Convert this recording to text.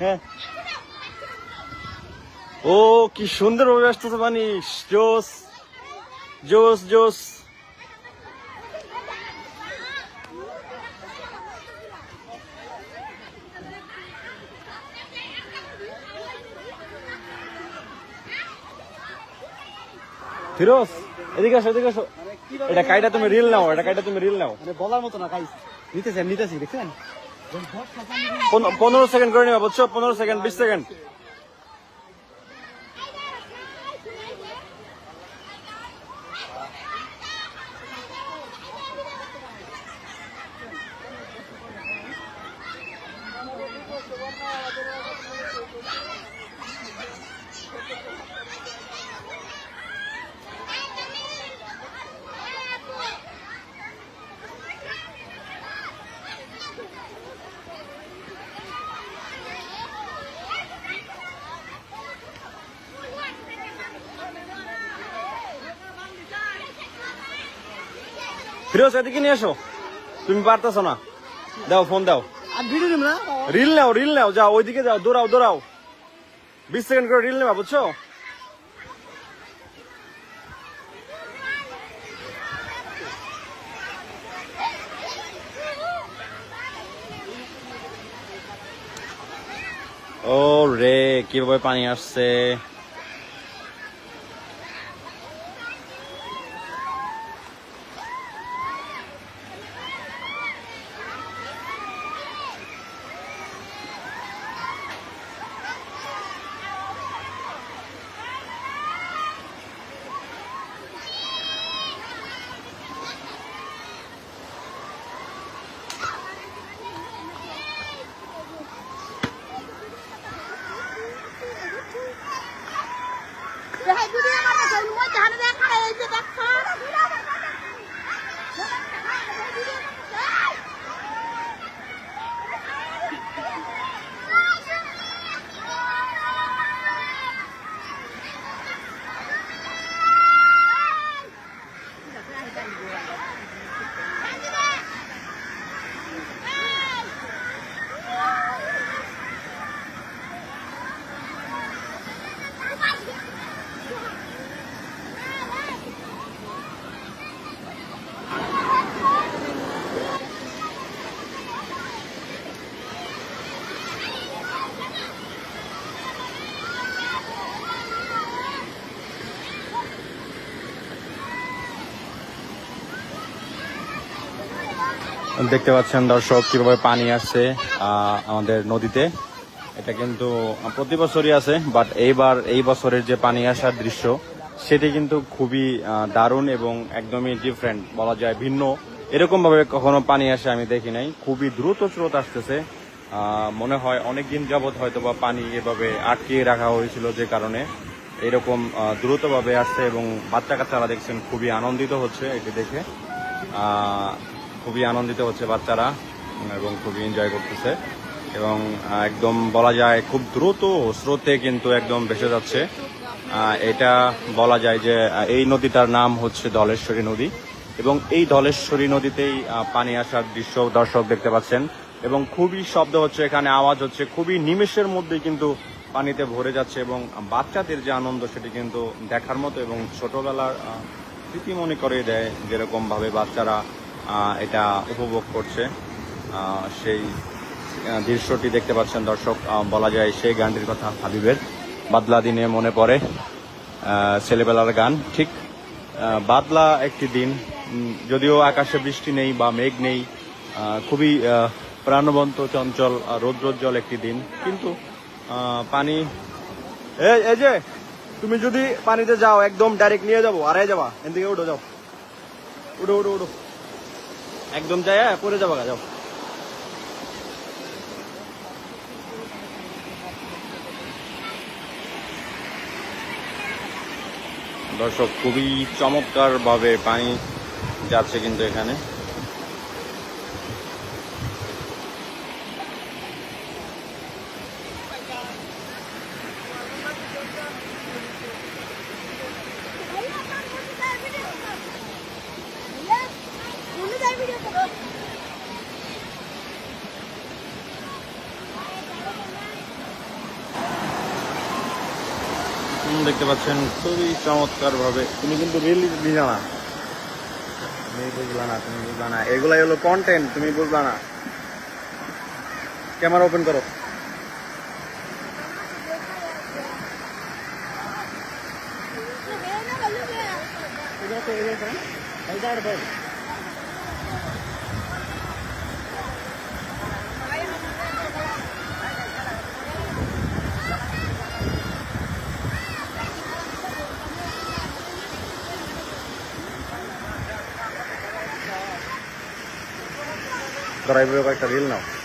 হ্যাঁ। ও কি সুন্দর ভাবে টোটো বানিস জোস জোস জোস। ফিরোজ এদিকে আসো এদিকে আসো। এটা কাইটা তুমি রিল নাও এটা কাইটা তুমি রিল নাও। বলার মতো না গাইস নিতেছি নিতেছি দেখছেন? পনেরো সেকেন্ড করে নেবা বুঝছ? পনেরো সেকেন্ড বিশ সেকেন্ড। ফিরোজ এদিকে নিয়ে এসো। তুমি পারতেছো না। দাও ফোন দাও। রিল নাও রিল নাও যাও ওইদিকে যাও দৌড়াও দৌড়াও। বিশ সেকেন্ড করে রিল নেবা বুঝছ? ও রে কীভাবে পানি আসছে? Hãy subscribe cho kênh Ghiền Mì Gõ দেখতে পাচ্ছেন দর্শক, কীভাবে পানি আসছে আমাদের নদীতে। এটা কিন্তু প্রতি বছরই আছে বাট এইবার, এই বছরের যে পানি আসার দৃশ্য, সেটি কিন্তু খুবই দারুণ এবং একদমই ডিফারেন্ট বলা যায় ভিন্ন। এরকম ভাবে কখনো পানি আসে আমি দেখি নাই। খুবই দ্রুত স্রোত আসতেছে। মনে হয় অনেক দিন যাবৎ হয়তো বা পানি এভাবে আটকিয়ে রাখা হয়েছিল যে কারণে। এরকম দ্রুতভাবে আসছে এবং বাচ্চা কাচ্চারা দেখছেন খুবই আনন্দিত হচ্ছে এটি দেখে। খুবই আনন্দিত হচ্ছে বাচ্চারা এবং খুবই এনজয় করতেছে। এবং একদম বলা যায় খুব দ্রুত স্রোতে কিন্তু একদম ভেসে যাচ্ছে। এটা বলা যায় যে এই নদীটার নাম হচ্ছে ধলেশ্বরী নদী। এবং এই ধলেশ্বরী নদীতেই পানি আসার দৃশ্য দর্শক দেখতে পাচ্ছেন। এবং খুবই শব্দ হচ্ছে এখানে, আওয়াজ হচ্ছে খুবই নিমেষের মধ্যে কিন্তু পানিতে ভরে যাচ্ছে এবং বাচ্চাদের যে আনন্দ সেটি কিন্তু দেখার মতো এবং ছোটবেলার স্মৃতি মনে করে দেয় যেরকম ভাবে বাচ্চারা এটা উপভোগ করছে। সেই দৃশ্যটি দেখতে পাচ্ছেন দর্শক বলা যায় সেই গানটির কথা হাবিবের। বাদলা দিনে মনে পড়ে ছেলেবেলার গান। ঠিক বাদলা একটি দিন যদিও আকাশে বৃষ্টি নেই বা মেঘ নেই খুবই প্রাণবন্ত, চঞ্চল রৌদ্রোজ্জ্বল একটি দিন। কিন্তু পানি এই এই যে, তুমি যদি পানিতে যাও, একদম ডাইরেক্ট নিয়ে যাব, আড়াই যাবা, এদিকে উঠো, যাও। উঠো উঠো উঠো। একদম যাই হ্যাঁ পরে যাব যাও। দর্শক খুবই চমৎকার ভাবে পানি যাচ্ছে কিন্তু এখানে। দেখতে পাচ্ছেন খুবই চমৎকার ভাবে তুমি কিন্তু রিল দিলা না। তুমি বুঝলা না তুমি বুঝলা না। এগুলাই হলো কন্টেন্ট তুমি বুঝলা না। ক্যামেরা ওপেন করো। রিল নাও রাখো ভাই রিল নি